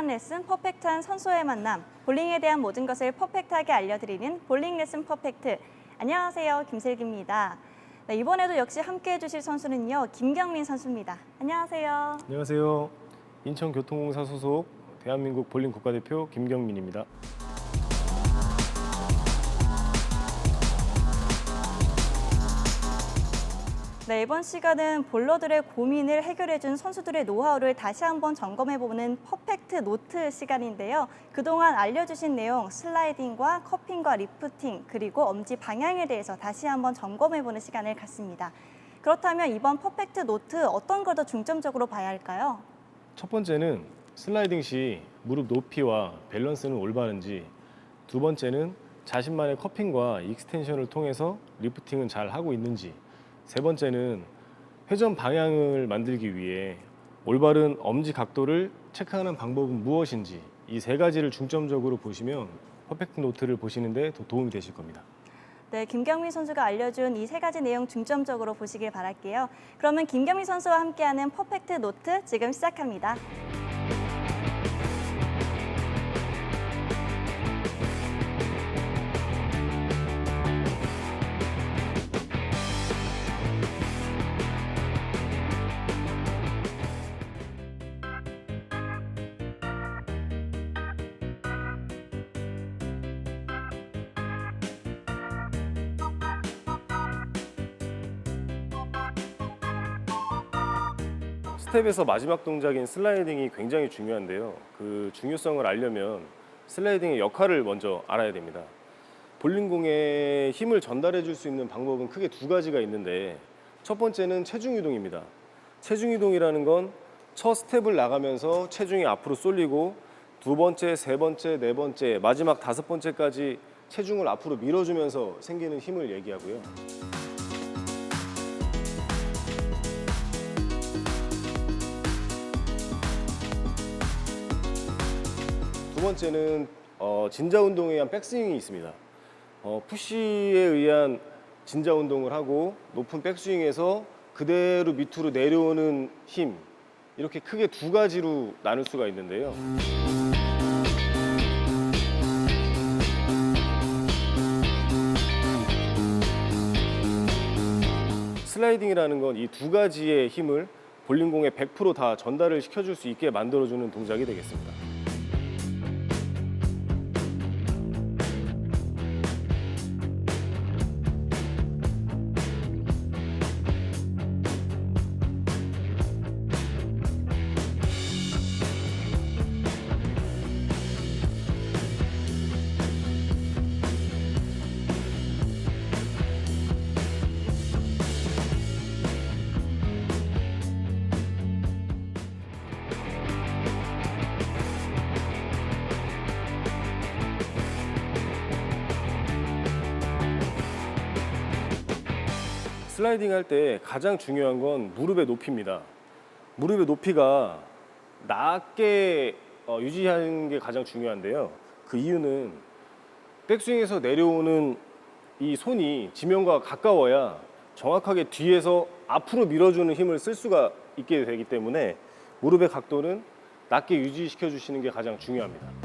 퍼펙트한 레슨, 퍼펙트한 선수의 만남, 볼링에 대한 모든 것을 퍼펙트하게 알려드리는 볼링 레슨 퍼펙트. 안녕하세요, 김슬기입니다. 네, 이번에도 역시 함께해 주실 선수는요, 김경민 선수입니다. 안녕하세요. 안녕하세요. 인천교통공사 소속 대한민국 볼링 국가대표 김경민입니다. 네, 이번 시간은 볼러들의 고민을 해결해준 선수들의 노하우를 다시 한번 점검해보는 퍼펙트 노트 시간인데요. 그동안 알려주신 내용, 슬라이딩과 커핑과 리프팅, 그리고 엄지 방향에 대해서 다시 한번 점검해보는 시간을 갖습니다. 그렇다면 이번 퍼펙트 노트 어떤 걸 더 중점적으로 봐야 할까요? 첫 번째는 슬라이딩 시 무릎 높이와 밸런스는 올바른지, 두 번째는 자신만의 커핑과 익스텐션을 통해서 리프팅은 잘 하고 있는지, 세 번째는 회전 방향을 만들기 위해 올바른 엄지 각도를 체크하는 방법은 무엇인지 이 세 가지를 중점적으로 보시면 퍼펙트 노트를 보시는데 더 도움이 되실 겁니다. 네, 김경민 선수가 알려준 이 세 가지 내용 중점적으로 보시길 바랄게요. 그러면 김경민 선수와 함께하는 퍼펙트 노트 지금 시작합니다. 스텝에서 마지막 동작인 슬라이딩이 굉장히 중요한데요. 그 중요성을 알려면 슬라이딩의 역할을 먼저 알아야 됩니다. 볼링공에 힘을 전달해 줄 수 있는 방법은 크게 두 가지가 있는데 첫 번째는 체중 이동입니다. 체중 이동이라는 건 첫 스텝을 나가면서 체중이 앞으로 쏠리고 두 번째, 세 번째, 네 번째, 마지막 다섯 번째까지 체중을 앞으로 밀어주면서 생기는 힘을 얘기하고요. 두 번째는 어, 진자 운동에 의한 백스윙이 있습니다. 어, 푸시에 의한 진자 운동을 하고 높은 백스윙에서 그대로 밑으로 내려오는 힘 이렇게 크게 두 가지로 나눌 수가 있는데요. 슬라이딩이라는 건 이 두 가지의 힘을 볼링공에 100%다 전달을 시켜줄 수 있게 만들어주는 동작이 되겠습니다. 슬라이딩 할 때 가장 중요한 건 무릎의 높이입니다. 무릎의 높이가 낮게 어, 유지하는 게 가장 중요한데요. 그 이유는 백스윙에서 내려오는 이 손이 지면과 가까워야 정확하게 뒤에서 앞으로 밀어주는 힘을 쓸 수가 있게 되기 때문에 무릎의 각도는 낮게 유지시켜 주시는 게 가장 중요합니다.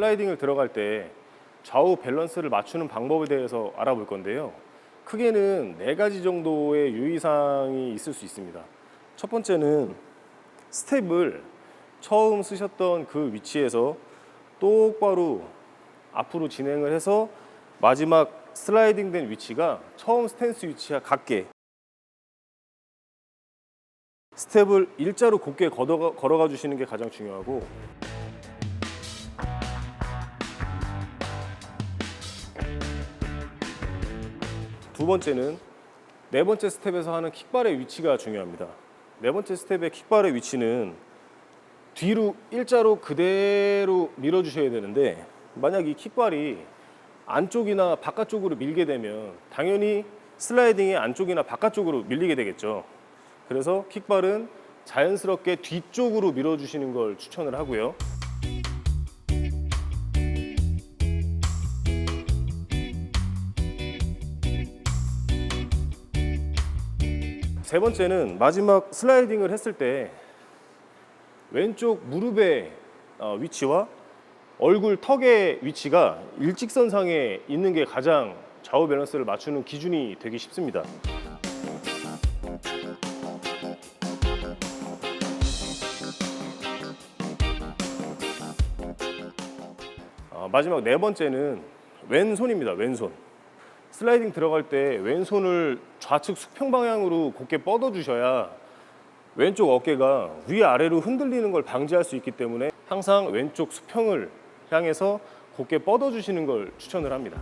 슬라이딩을 들어갈 때 좌우 밸런스를 맞추는 방법에 대해서 알아볼 건데요. 크게는 네 가지 정도의 유의사항이 있을 수 있습니다. 첫 번째는 스텝을 처음 쓰셨던 그 위치에서 똑바로 앞으로 진행을 해서 마지막 슬라이딩 된 위치가 처음 스탠스 위치와 같게 스텝을 일자로 곧게 걸어가, 주시는 게 가장 중요하고 두 번째는 네 번째 스텝에서 하는 킥발의 위치가 중요합니다. 네 번째 스텝의 킥발의 위치는 뒤로 일자로 그대로 밀어주셔야 되는데 만약 이 킥발이 안쪽이나 바깥쪽으로 밀게 되면 당연히 슬라이딩이 안쪽이나 바깥쪽으로 밀리게 되겠죠. 그래서 킥발은 자연스럽게 뒤쪽으로 밀어주시는 걸 추천을 하고요. 세 번째는 마지막 슬라이딩을 했을 때 왼쪽 무릎의 어, 위치와 얼굴 턱의 위치가 일직선상에 있는 게 가장 좌우 밸런스를 맞추는 기준이 되기 쉽습니다. 어, 마지막 네 번째는 왼손입니다. 왼손. 슬라이딩 들어갈 때 왼손을 좌측 수평 방향으로 곧게 뻗어 주셔야 왼쪽 어깨가 위아래로 흔들리는 걸 방지할 수 있기 때문에 항상 왼쪽 수평을 향해서 곧게 뻗어 주시는 걸 추천을 합니다.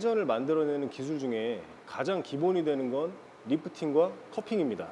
회전을 만들어내는 기술 중에 가장 기본이 되는 건 리프팅과 커핑입니다.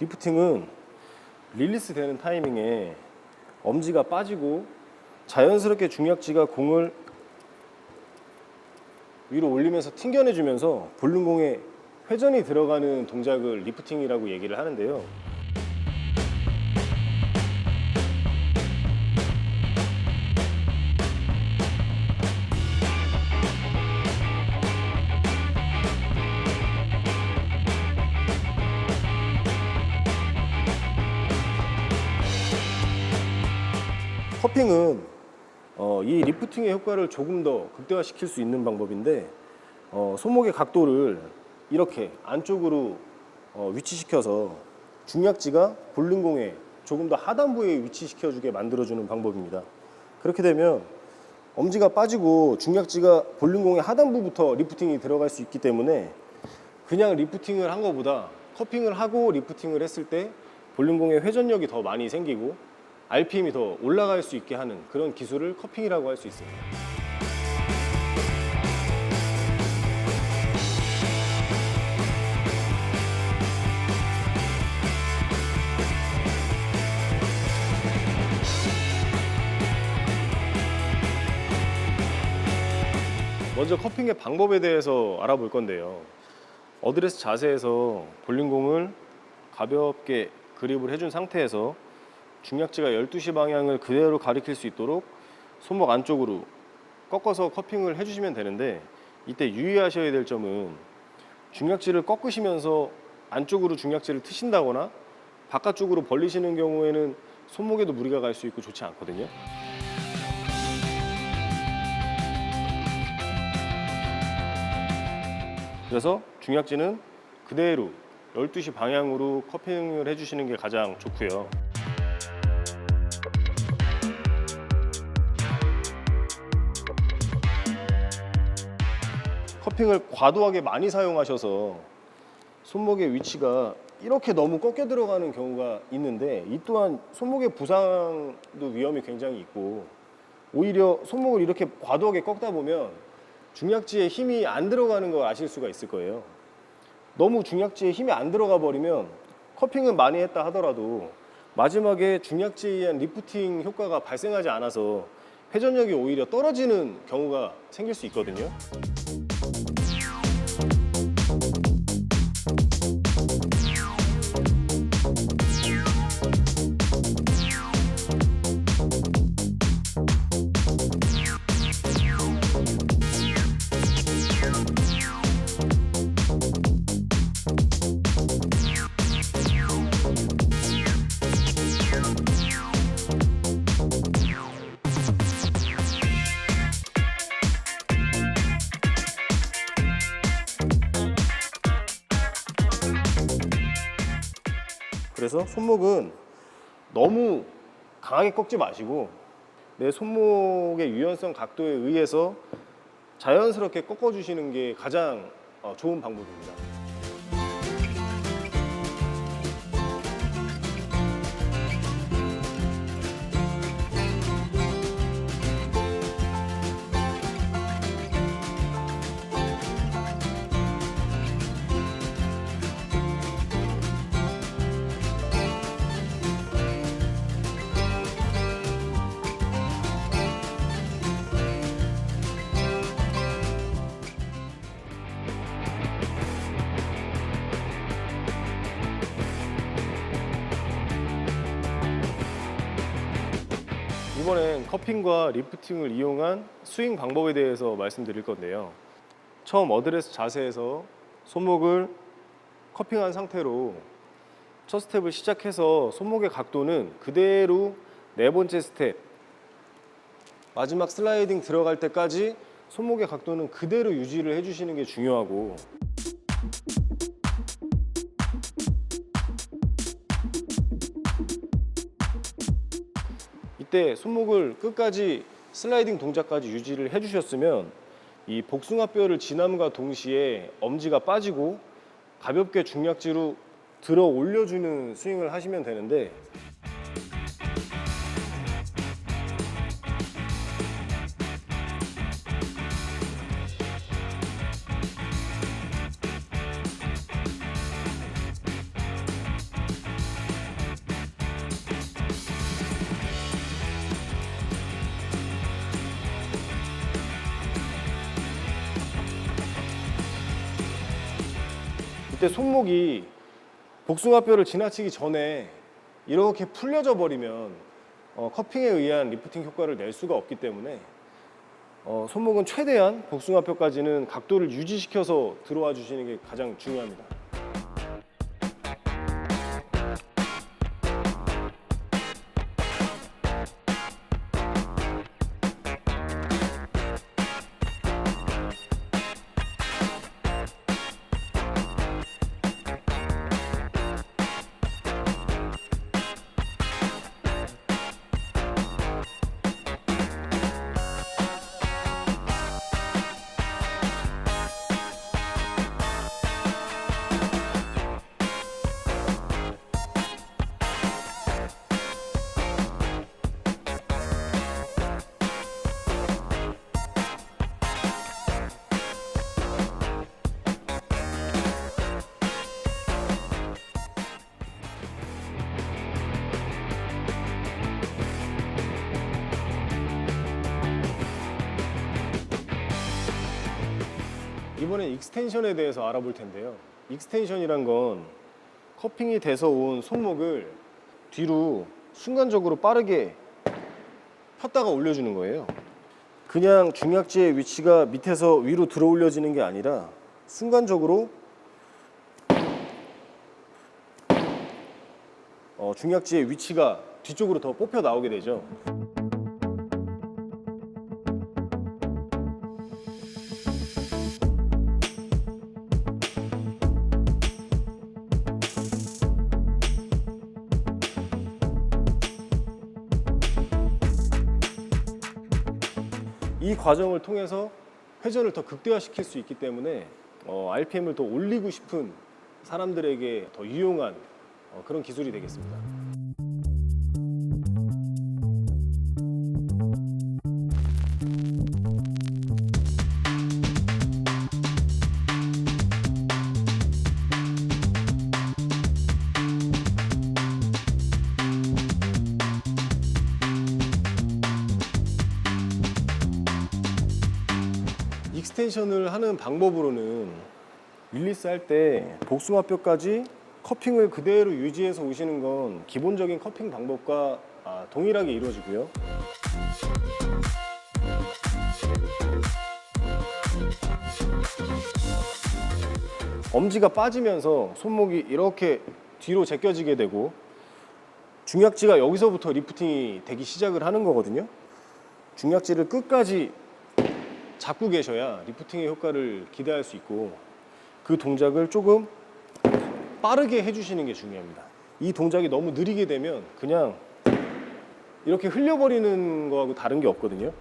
리프팅은 릴리스 되는 타이밍에 엄지가 빠지고 자연스럽게 중약지가 공을 위로 올리면서 튕겨내주면서 볼링공에 회전이 들어가는 동작을 리프팅이라고 얘기를 하는데요. 커핑은 어, 이 리프팅의 효과를 조금 더 극대화시킬 수 있는 방법인데 어, 손목의 각도를 이렇게 안쪽으로 어, 위치시켜서 중약지가 볼링공에 조금 더 하단부에 위치시켜주게 만들어주는 방법입니다. 그렇게 되면 엄지가 빠지고 중약지가 볼링공의 하단부부터 리프팅이 들어갈 수 있기 때문에 그냥 리프팅을 한 것보다 커핑을 하고 리프팅을 했을 때 볼링공의 회전력이 더 많이 생기고 RPM이 더 올라갈 수 있게 하는 그런 기술을 커핑이라고 할 수 있습니다. 먼저 커핑의 방법에 대해서 알아볼 건데요. 어드레스 자세에서 볼링공을 가볍게 그립을 해준 상태에서 중약지가 12시 방향을 그대로 가리킬 수 있도록 손목 안쪽으로 꺾어서 커핑을 해주시면 되는데 이때 유의하셔야 될 점은 중약지를 꺾으시면서 안쪽으로 중약지를 트신다거나 바깥쪽으로 벌리시는 경우에는 손목에도 무리가 갈 수 있고 좋지 않거든요. 그래서 중약지는 그대로 12시 방향으로 커핑을 해주시는 게 가장 좋고요. 커핑을 과도하게 많이 사용하셔서 손목의 위치가 이렇게 너무 꺾여 들어가는 경우가 있는데 이 또한 손목의 부상도 위험이 굉장히 있고 오히려 손목을 이렇게 과도하게 꺾다 보면 중약지에 힘이 안 들어가는 걸 아실 수가 있을 거예요. 너무 중약지에 힘이 안 들어가 버리면 커핑은 많이 했다 하더라도 마지막에 중약지에 의한 리프팅 효과가 발생하지 않아서 회전력이 오히려 떨어지는 경우가 생길 수 있거든요. 그래서 손목은 너무 강하게 꺾지 마시고 내 손목의 유연성 각도에 의해서 자연스럽게 꺾어주시는 게 가장 어, 좋은 방법입니다. 이번엔 커핑과 리프팅을 이용한 스윙 방법에 대해서 말씀드릴 건데요. 처음 어드레스 자세에서 손목을 커핑한 상태로 첫 스텝을 시작해서 손목의 각도는 그대로 네 번째 스텝 마지막 슬라이딩 들어갈 때까지 손목의 각도는 그대로 유지를 해주시는 게 중요하고 이때 손목을 끝까지 슬라이딩 동작까지 유지를 해주셨으면 이 복숭아뼈를 지남과 동시에 엄지가 빠지고 가볍게 중약지로 들어 올려주는 스윙을 하시면 되는데 손목이 복숭아뼈를 지나치기 전에 이렇게 풀려져 버리면 어, 커핑에 의한 리프팅 효과를 낼 수가 없기 때문에 어, 손목은 최대한 복숭아뼈까지는 각도를 유지시켜서 들어와 주시는 게 가장 중요합니다. 이번엔 익스텐션에 대해서 알아볼 텐데요. 익스텐션이란 건 커핑이 돼서 온 손목을 뒤로 순간적으로 빠르게 폈다가 올려주는 거예요. 그냥 중약지의 위치가 밑에서 위로 들어 올려지는 게 아니라 순간적으로 어, 중약지의 위치가 뒤쪽으로 더 뽑혀 나오게 되죠. 이 과정을 통해서 회전을 더 극대화시킬 수 있기 때문에 어, RPM을 더 올리고 싶은 사람들에게 더 유용한 어, 그런 기술이 되겠습니다. 익스텐션을 하는 방법으로는 릴리스 할 때 복숭아뼈까지 커핑을 그대로 유지해서 오시는 건 기본적인 커핑 방법과 아, 동일하게 이루어지고요. 엄지가 빠지면서 손목이 이렇게 뒤로 제껴지게 되고 중약지가 여기서부터 리프팅이 되기 시작을 하는 거거든요. 중약지를 끝까지 잡고 계셔야 리프팅의 효과를 기대할 수 있고 그 동작을 조금 빠르게 해주시는 게 중요합니다. 이 동작이 너무 느리게 되면 그냥 이렇게 흘려버리는 거하고 다른 게 없거든요.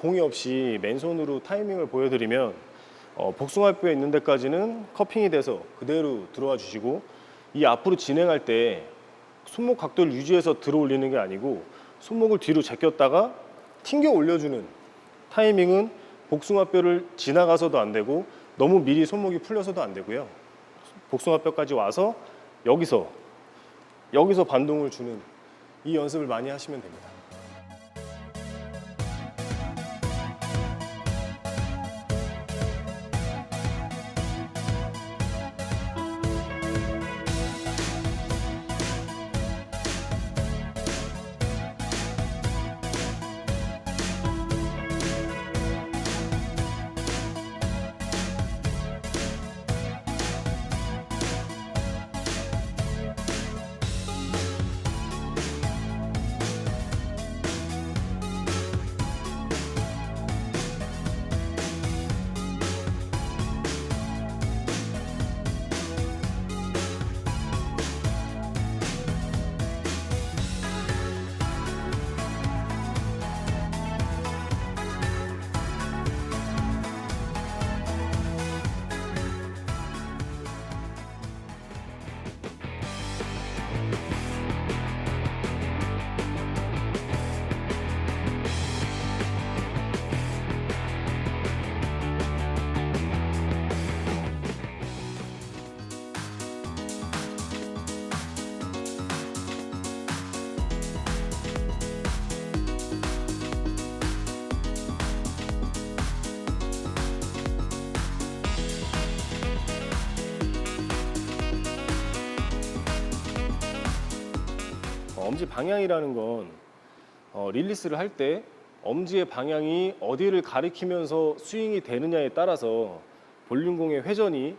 공이 없이 맨손으로 타이밍을 보여드리면 어, 복숭아뼈에 있는 데까지는 커핑이 돼서 그대로 들어와 주시고 이 앞으로 진행할 때 손목 각도를 유지해서 들어 올리는 게 아니고 손목을 뒤로 제꼈다가 튕겨 올려주는 타이밍은 복숭아뼈를 지나가서도 안 되고 너무 미리 손목이 풀려서도 안 되고요. 복숭아뼈까지 와서 여기서 여기서 반동을 주는 이 연습을 많이 하시면 됩니다. 엄지 방향이라는 건 어, 릴리스를 할 때 엄지의 방향이 어디를 가리키면서 스윙이 되느냐에 따라서 볼륨공의 회전이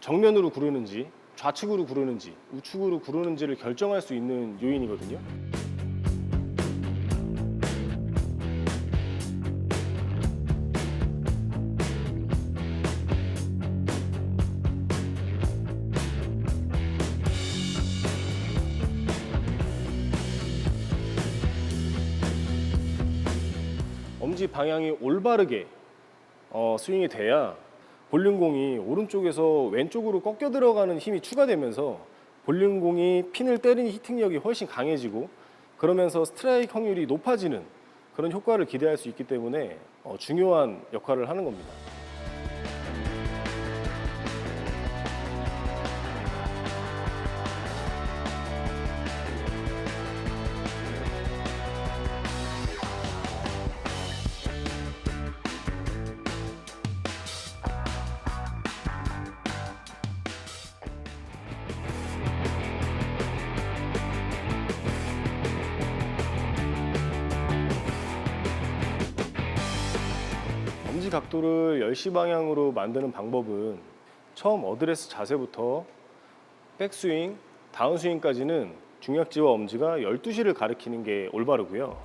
정면으로 구르는지 좌측으로 구르는지 우측으로 구르는지를 결정할 수 있는 요인이거든요. 엄지 방향이 올바르게 어, 스윙이 돼야 볼륨공이 오른쪽에서 왼쪽으로 꺾여 들어가는 힘이 추가되면서 볼륨공이 핀을 때리는 히팅력이 훨씬 강해지고 그러면서 스트라이크 확률이 높아지는 그런 효과를 기대할 수 있기 때문에 어, 중요한 역할을 하는 겁니다. 각도를 10시 방향으로 만드는 방법은 처음 어드레스 자세부터 백스윙, 다운스윙까지는 중약지와 엄지가 12시를 가리키는 게 올바르고요.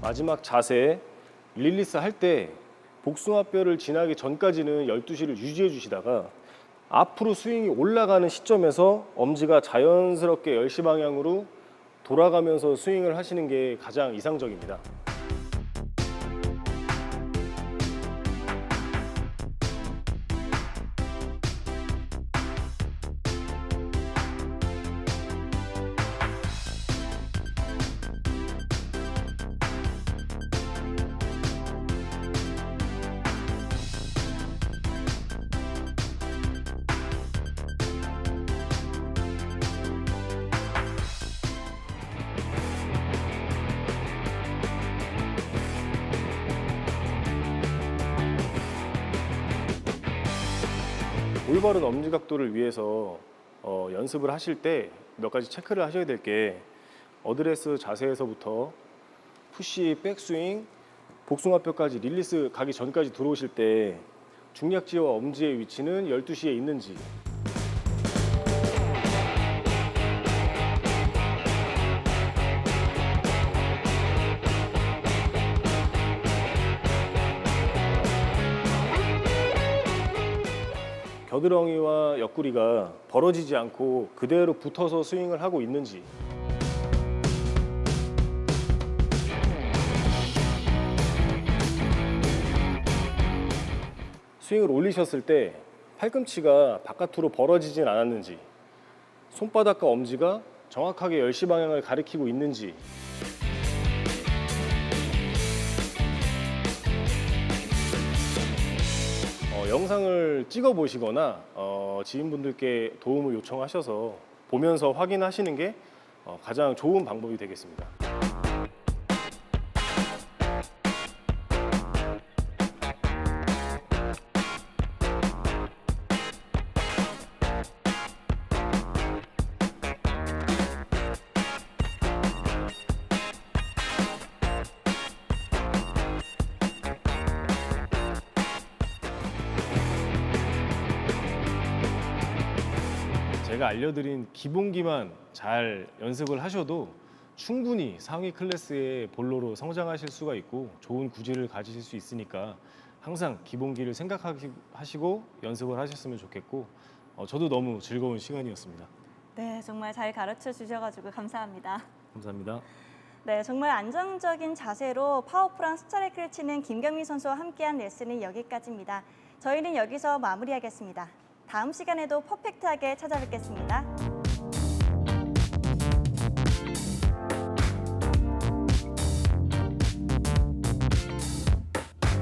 마지막 자세 릴리스 할 때 복숭아뼈를 지나기 전까지는 12시를 유지해 주시다가 앞으로 스윙이 올라가는 시점에서 엄지가 자연스럽게 10시 방향으로 돌아가면서 스윙을 하시는 게 가장 이상적입니다. 바른 엄지 각도를 위해서 어, 연습을 하실 때 몇 가지 체크를 하셔야 될 게 어드레스 자세에서부터 푸시, 백스윙, 복숭아뼈까지 릴리스 가기 전까지 들어오실 때 중략지와 엄지의 위치는 12시에 있는지 겨드랑이와 옆구리가 벌어지지 않고 그대로 붙어서 스윙을 하고 있는지. 스윙을 올리셨을 때 팔꿈치가 바깥으로 벌어지진 않았는지 손바닥과 엄지가 정확하게 열시 방향을 가리키고 있는지 영상을 찍어 보시거나 어, 지인분들께 도움을 요청하셔서 보면서 확인하시는 게 어, 가장 좋은 방법이 되겠습니다. 제가 알려드린 기본기만 잘 연습을 하셔도 충분히 상위 클래스의 볼로로 성장하실 수가 있고 좋은 구질을 가지실 수 있으니까 항상 기본기를 생각하시고 연습을 하셨으면 좋겠고 어, 저도 너무 즐거운 시간이었습니다. 네, 정말 잘 가르쳐 주셔가지고 감사합니다. 감사합니다. 네, 정말 안정적인 자세로 파워풀한 스트라이크를 치는 김경민 선수와 함께한 레슨은 여기까지입니다. 저희는 여기서 마무리하겠습니다. 다음 시간에도 퍼펙트하게 찾아뵙겠습니다.